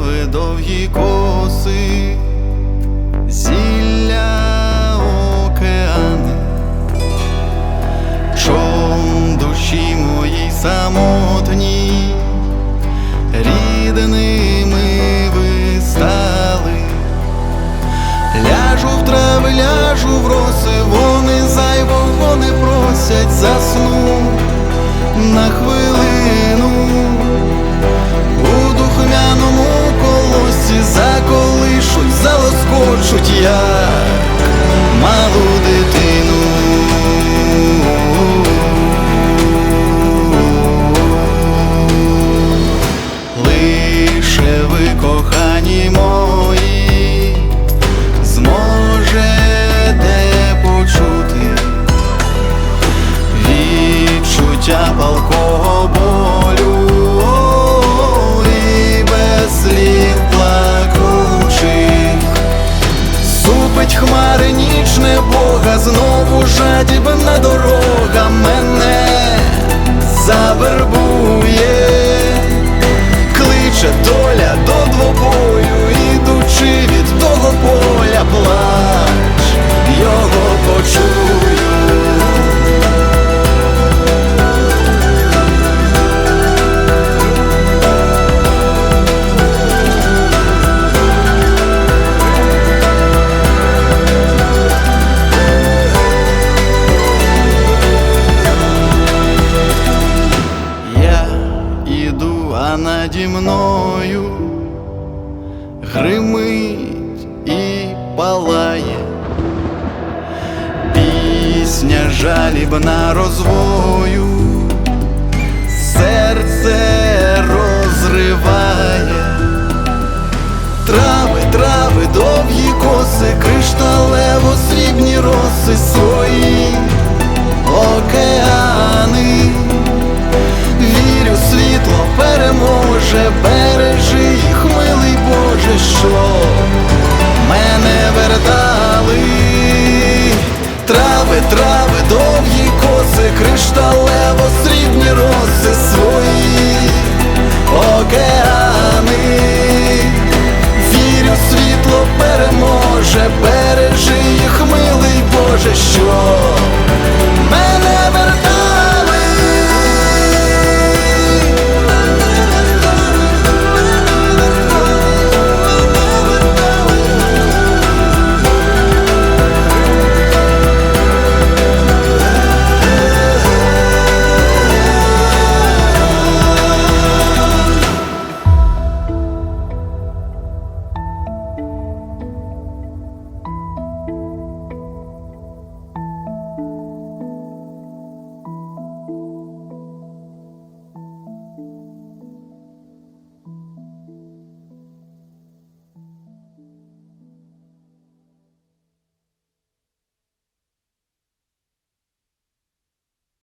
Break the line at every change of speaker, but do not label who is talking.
Трави, довгі коси, зілля океани, чом душі моїй самотній, рідними ви стали. Ляжу в трави, ляжу в роси, вони зайвого не просять, засну на хвилину. Бога, знову жадібна дорога мене завербує, наді мною. Гримить і палає, пісня жалібна розвою, серце розриває, трави, трави, довгі коси, кришталево срібні роси Що мене вертали. Трави, трави, довгі коси, кришталево срібні роси свої океани. Вірю, світло переможе, бережи їх, що